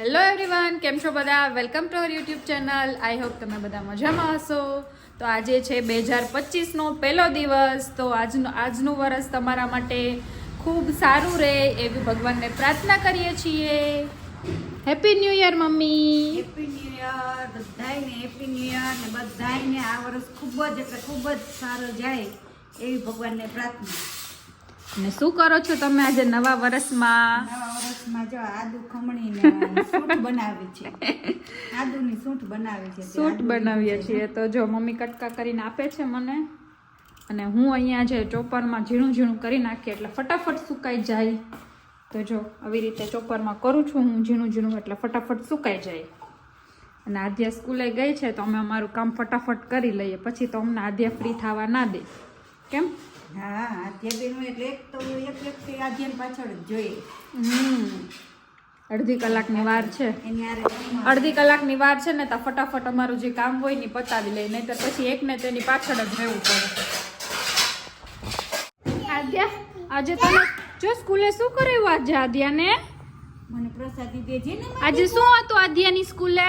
Hello everyone કેમ છો બધા? Welcome to our YouTube channel I hope તમે બધા મજામાં હશો. તો આજે છે બે હજાર પચીસનો પહેલો દિવસ. તો આજનું આજનું વરસ તમારા માટે ખૂબ સારું રહે એવી ભગવાનને પ્રાર્થના કરીએ છીએ. Happy new year mummy. Happy new year બધાયને હેપી ન્યૂ યર ને બધાને આ વર્ષ ખૂબ જ એટલે ખૂબ જ સારો જાય એવી ભગવાનને પ્રાર્થના. અને શું કરો છો તમે આજે નવા વર્ષમાં વર્ષમાં જો આદુ ખમણીને સૂટ બનાવી છે. આદુની સૂંઠ બનાવી છે સૂટ બનાવીએ છીએ. તો જો મમ્મી કટકા કરીને આપે છે મને અને હું અહીંયા જે ચોપરમાં ઝીણું ઝીણું કરી નાખીએ એટલે ફટાફટ સુકાઈ જાય. તો જો આવી રીતે ચોપરમાં કરું છું હું ઝીણું ઝીણું એટલે ફટાફટ સુકાઈ જાય. અને આદ્યા સ્કૂલે ગઈ છે તો અમે અમારું કામ ફટાફટ કરી લઈએ. પછી તો અમને આદ્યા ફ્રી થવા ના દે. કેમ? હા આધ્યાબેન એટલે એક તો એક વ્યક્તિ આધ્યાન પાછળ જ જોઈએ. હમ. અડધી કલાકની વાર છે. એની અડધી કલાકની વાર છે ને તો ફટાફટ અમારું જે કામ હોય ને પતાવી લઈએ નહીં તો પછી એકને તેની પાછળ જ રહેવું પડે. આદ્યા આજે તમે જો સ્કૂલે શું કરાવ્યું આજે આદ્યાને? મને પ્રસાદી દેજે ને આજે શું હતું આદ્યાની સ્કૂલે?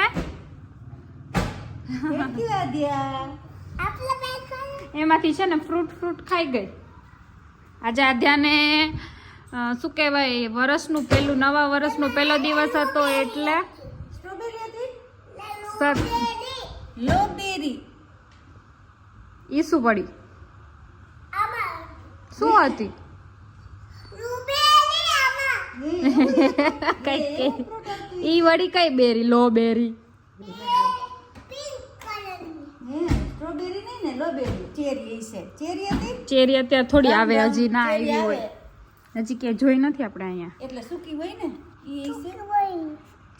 આદ્યા. એમાંથી છે ને ફ્રૂટ ફ્રૂટ ખાઈ ગઈ. આજે આધ્યાને શું કહેવાય વર્ષનું પહેલું નવા વરસનો પહેલો દિવસ હતો એટલે ઈ શું પડી. શું હતી? કઈ કઈ ઈ વળી કઈ બેરી લો બેરી ચેરી છે ચેરી હતી? ચેરી અત્યારે થોડી આવે હજી ના આવી હોય. હજી ક્યાંય જોઈ નથી આપણે અહીંયા. એટલે સુકી હોય ને ઈ છે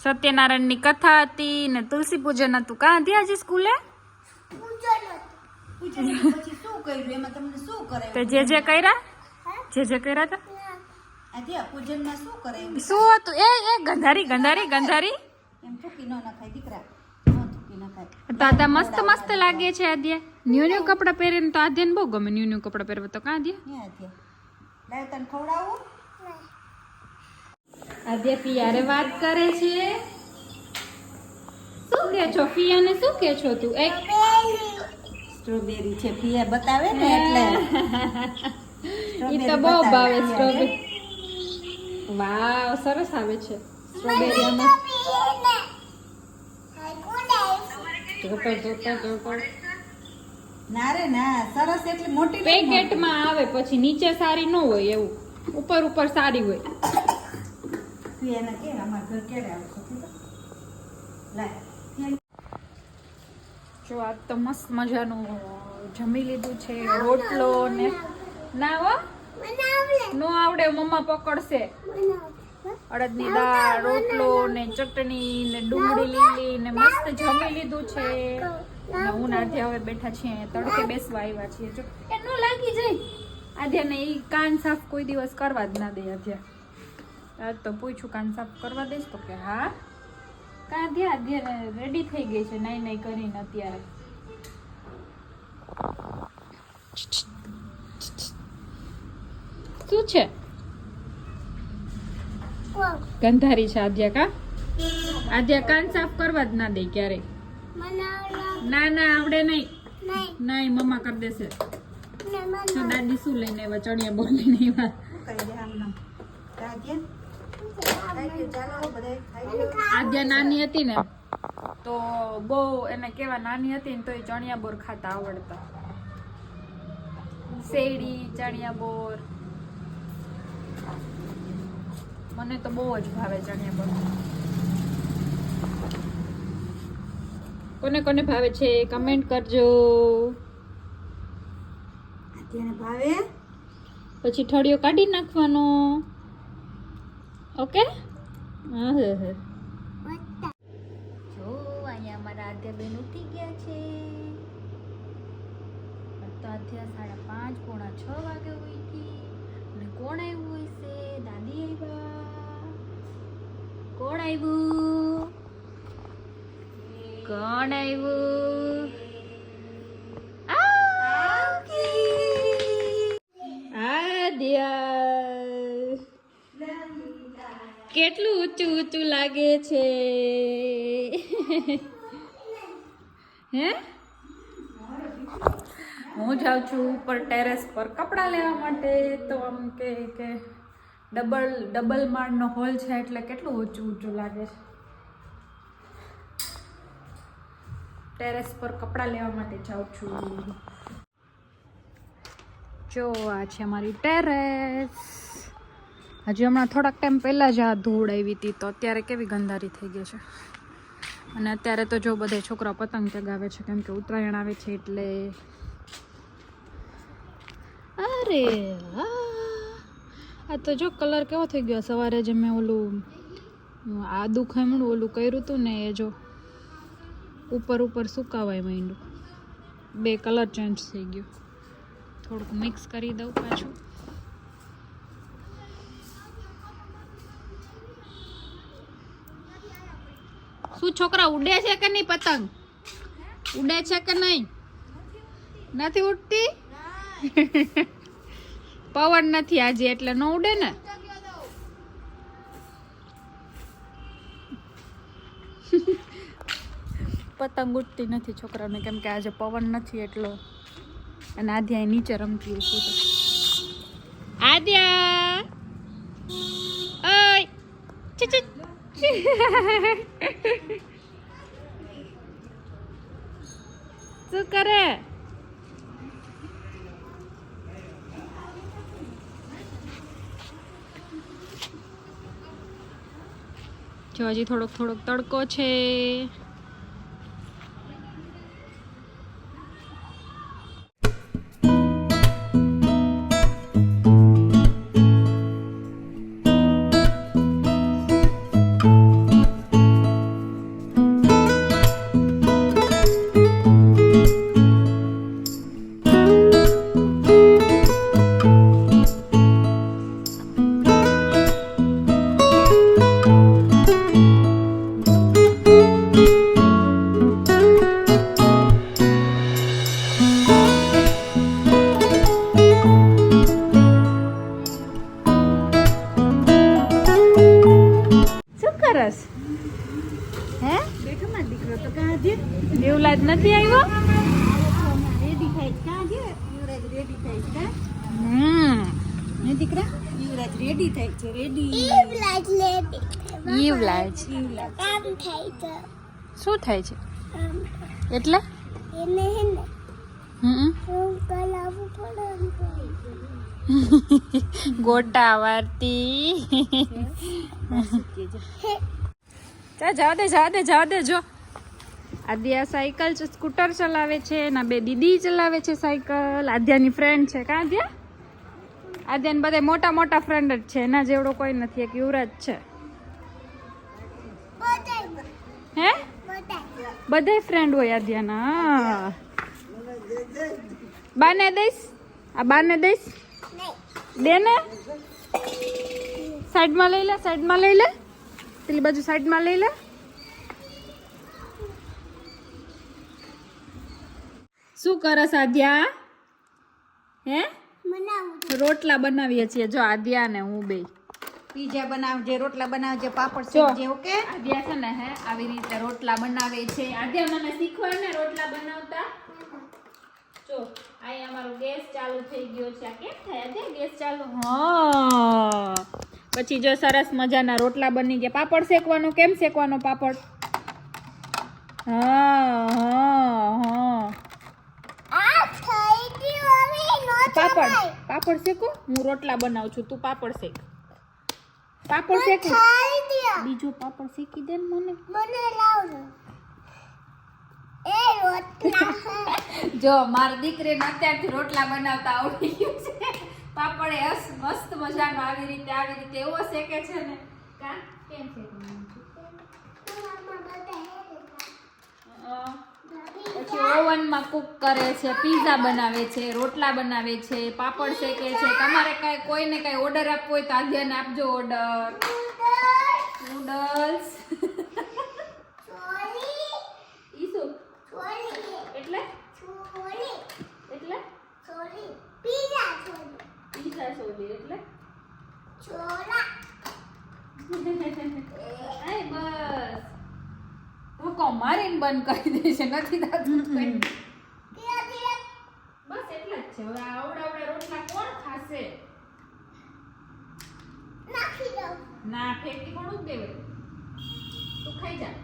સત્યનારાયણની કથા હતી ને તુલસી પૂજન હતું. કાં હતી આજે સ્કૂલે? પૂછે ને પછી શું કર્યું? એમાં તમને શું કરે તે જે જે કર્યા? જે જે કર્યા હતા? પૂજનમાં શું કરે શું હતું? એ એ ગંધારી ગંધારી ગંધારી. એમ ચૂકી ન નખાય દીકરા. ન થૂકી નખાય તો આદા મસ્ત મસ્ત લાગે છે આદ્ય. ન્યુ ન્યુ કપડા પહેરે તો આદ્યાને બહુ ગમે. ન્યુ ન્યુ કપડા પહેરવા તો કાં આદ્ય? હે લાવ તને ખવડાવું? આદ્યા પિયારે વાત કરે છે. શું કે છો? પિયાને શું કે છો તું? એક સ્ટ્રોબેરી છે. ફિયા બતાવે ને એટલે. ઈ તો બહુ ભાવે સ્ટ્રોબેરી. વાવ સરસ આવે છે. સ્ટ્રોબેરી આમાં જોતો જોતો જોતો ના રે ના સરસ એટલે મોટી પેકેટમાં આવે પછી નીચે સારી ન હોય એવું. ઉપર ઉપર સારી હોય. ફિયાને કે અમાર ઘર ક્યારે આવશો જો આ તો મસ્ત મજાનું જમી લીધું છે રોટલો ને ના હો. નો આવડે મમ્મા પકડશે. અડદની દાળ, રોટલો ને ચટણી ને ડુંગળી લીલી ને મસ્ત જમી લીધું છે. હું આધ્યા હવે બેઠા છીએ, તડકે બેસવા આવ્યા છીએ. જો, એ લાગી જાય. આધ્યાને એ કાન સાફ કોઈ દિવસ કરવા જ ના દે આધ્યા આજ તો પૂછું, કાન સાફ કરવા દઈશ તો કે હા? કાધ્યા આધ્યા રેડી થઈ ગઈ છે નાઈ નાઈ કરીને અત્યારે. શું છે? ગંધારી છે આદ્યા કા આદ્યા કાન સાફ કરવા જ ના દે ક્યારેય. ના ના આવડે નહીં. નહીં. મમ્મા કરી દેશે. તો દાદી શું લઈને આવ્યા ચણિયા બોલ લઈને આવ્યા. આદ્યા નાની હતી ને તો બહુ એને કેવા નાની હતી ને તો એ ચણિયા બોર ખાતા આવડતા. શેરડી ચણિયા બોર. મને તો બહુ જ ભાવે ચણિયા પણ કોને કોને ભાવે છે? કમેન્ટ કરજો. ભાવે? પછી ઠળિયો કાઢી નાખવાનો. ઓકે? હા હે હે. જો અહીંયા અમારા આદ્યાબેન ઉઠી ગયા છે. આધ્યા સાડા પાંચ પોણા છ વાગે ઉઠી. અને કોણ આવ્યું છે દાદી આવ્યા. કોણ આવ્યું કોણ આવ્યું કેટલું ઊંચું ઊંચું લાગે છે? હે? હું જાઉં છું ઉપર ટેરેસ પર કપડાં લેવા માટે. તો આમ કે ડબલ ડબલ માળનો હોલ છે એટલે કેટલું ઊંચું ઊંચું લાગે છે? ટેરેસ પર કપડાં લેવા માટે જાઉં છું. જો, આ છે મારી ટેરેસ હજી હમણાં થોડાક ટાઈમ પહેલાં જ આ ધૂળ આવી હતી, તો અત્યારે કેવી ગંધારી થઈ ગઈ છે. અને અત્યારે તો જો બધા છોકરા પતંગ ચગાવે છે, કેમ કે ઉત્તરાયણ આવે છે એટલે. અરે વાહ. આ તો જો કલર કેવો થઈ ગયો સવારે જે મેં ઓલું આ ખમણું ઓલું કર્યું હતું ને એ જો ઉપર ઉપર સુકાવાય માંડ્યું. બે કલર ચેન્જ થઈ ગયો. થોડુંક મિક્સ કરી દઉં પાછું. શું છોકરા ઉડે છે કે નહીં પતંગ? ઉડે છે કે નહીં? નથી ઉડતી? પવન નથી આજે એટલે ન ઉડે ને. પતંગ ઉડતી નથી છોકરાને કેમ કે આજે પવન નથી એટલો. અને આદ્યા નીચે રમતી હોય આદ્યા! શું કરે? જો હજી થોડોક થોડોક તડકો છે. નથી આવ્યો? યુવરાજ રેડી થાય છે દીકરા? યુવરાજ રેડી થાય છે. રેડી ઈવલાજ શું થાય છે? એટલે? હમ ગોટા વારતી ચા જાવ દે જાવ દે જાવ દે જો. આદ્યા સાયકલ સ્કૂટર ચલાવે છે એના બે દીદી ચલાવે છે સાયકલ. આદ્યાની ફ્રેન્ડ છે કાં આદ્યા? આદ્યાને બધા મોટા મોટા ફ્રેન્ડ જ છે, એના જેવડો કોઈ નથી, એક યુવરાજ છે. હે? બધાય ફ્રેન્ડ હોય આદ્યાના બાને દઈશ? આ બાને દઈશ? દે ને સાઈડમાં લઈ લે, સાઈડમાં લઈ લે. પેલી બાજુ સાઈડમાં લઈ લે. શું કરસ આદ્યા? હે? રોટલા બનાવીએ છીએ. જો આદ્યા ને હું બે પીઝા બનાવજે રોટલા બનાવજે પાપડ જો. શેકજે ઓકે? આદ્યા છે ને હે આવી રીતે રોટલા બનાવે છે. આદ્યા મને શીખવાડ ને રોટલા બનાવતા? જો અહીં અમારો ગેસ ચાલુ થઈ ગયો છે. આ કેમ થાય આદ્યા? ગેસ ચાલુ? હા. પછી જો સરસ મજાના રોટલા બની ગયા. પાપડ શેકવાનો? કેમ શેકવાનો પાપડ? હા હા હા. પાપડ. પાપડ શેકો? હું રોટલા બનાવું છું. તું પાપડ શેક. પાપડ શેક? બીજો પાપડ શેકી દે મને. મને જો મારી દીકરીને અત્યારથી રોટલા બનાવતા આવડી ગયું છે. પાપડ એ મસ્ત મજાનો આવી રીતે આવી રીતે એવો શેકે છે ને. કા? કેમ શેકે ઓવનમાં કુક કરે છે, પીઝા બનાવે છે, રોટલા બનાવે છે, પાપડ શેકે છે. તમારે કાંઈ કોઈને કાંઈ ઓર્ડર આપવો હોય તો આજે આપજો ઓર્ડર નૂડલ્સ ઈ શું એટલે એટલે પીઝા સોલી એટલે આય બસ મારીને બંધ કરી દેશે નથી થતું. બસ એટલા જ છે. હવે આ આવડા આવડા રોટલા કોણ ખાશે? ના ફેંકી જ દેવાય. તું ખાઈ જા.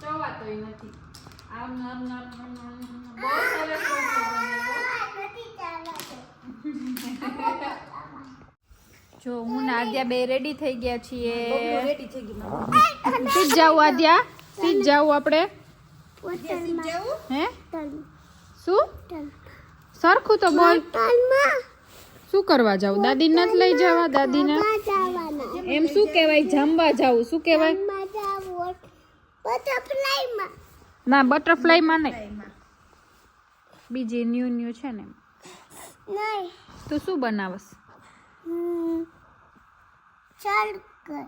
ચવાતોય નથી. આમ નમ નમ નમ નમ નમ. બહુ સરસ. જો હું ને આદ્યા બે રેડી થઈ ગયા છીએ. સીધ જાવું આદ્યા. સીધ જાવું આપણે. હે? શું? સરખું તો બોલ. શું કરવા જાવ? દાદી નથી લઈ જવા દાદીને? એમ શું કહેવાય? જમવા જાવ શું કહેવાય? ના બટરફ્લાયમાં નહીં. બીજી ન્યુ ન્યુ છે ને તું શું બનાવસ ચાલ કર.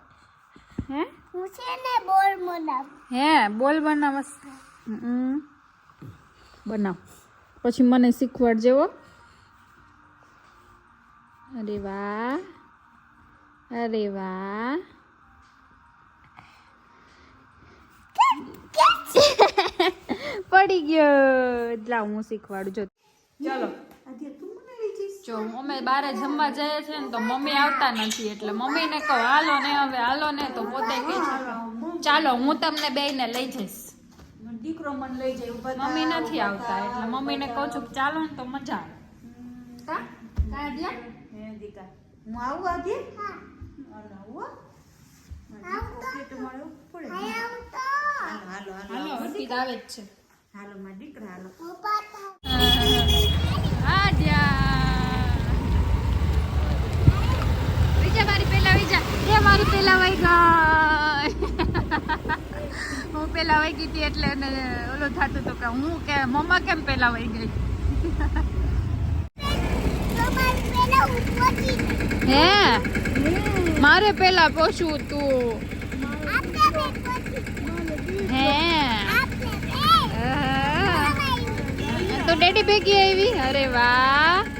હે? હું છે ને બોલ બનાવ. હે બોલ બનાવસ બનાવ. પછી મને શીખવાડજે હો. અરે વાહ. અરે વાહ. પડી ગયો. એટલે હું શીખવાડું જો ચાલો. તું? જો અમે બારે જમવા જઈએ છીએ ને તો મમ્મી આવતા નથી એટલે મમ્મીને કહો હાલો ને હવે હાલો ને તો પોતે કે છે ચાલો હું તમને બેયને લઈ જઈશ દીકરો મને લઈ જાય મમ્મી નથી આવતા. એટલે મમ્મીને કહું છું કે ચાલો ને તો મજા આવે કા કા દિયા હે, આવું આદ્યા? હાલો. હાલો, હાલો, હાલો, હાલો હાલો. અર્પિત આવે જ છે હાલો, મારા દીકરા, હાલો. ઊભા થાવ આદ્યા વિજા મારી પેલા વિજા એ મારી પેલા વઈ ગઈ. હું પેલા ગઈ હતી એટલે ઓલું થતું હતું કે હું કે મમ્મા કેમ પેલા વહી ગઈ? હે? મારે પેલા પોછું તું હે. તો ડેડી ભેગી આવી? અરે વાહ.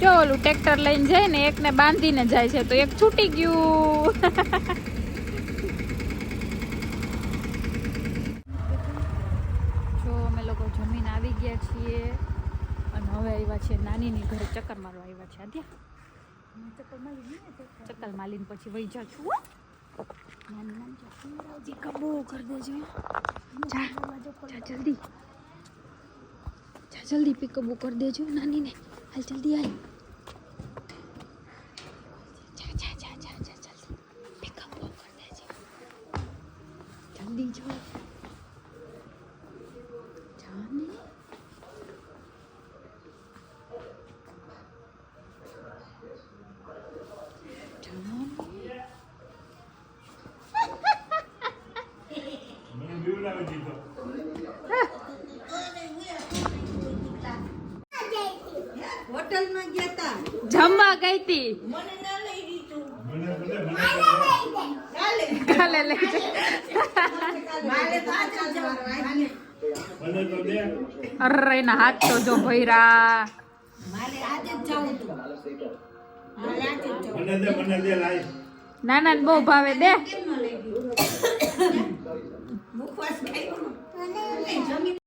જો ઓલું ટ્રેક્ટર લઈને જાય ને, એકને બાંધીને જાય છે, તો એક છૂટી ગયું. જો અમે લોકો જમીન આવી ગયા છીએ, અને હવે આવ્યા છીએ નાનીની ઘરે ચક્કર મારવા આવ્યા છે આધ્યા ચક્કર માલીને પછી વહી જા છું. નાની નાની જલ્દી. જલ્દી પિકઅપ કરી દેજો નાનીને. હાલ જલ્દી હાલ જા જા જા જા જા જલ્દી પિકઅપ કરી દેજો જલ્દી જો જાને જાને મને બીવડાવી દીધો હોટલમાં ગયા તા. જમવા ગઈ તી મને ના લઈ દીધું. મને મને મને ચાલે. કાલે અરે, એના હાથ તો જો ભૈરા ના હતું. નાના બહુ ભાવે દે ન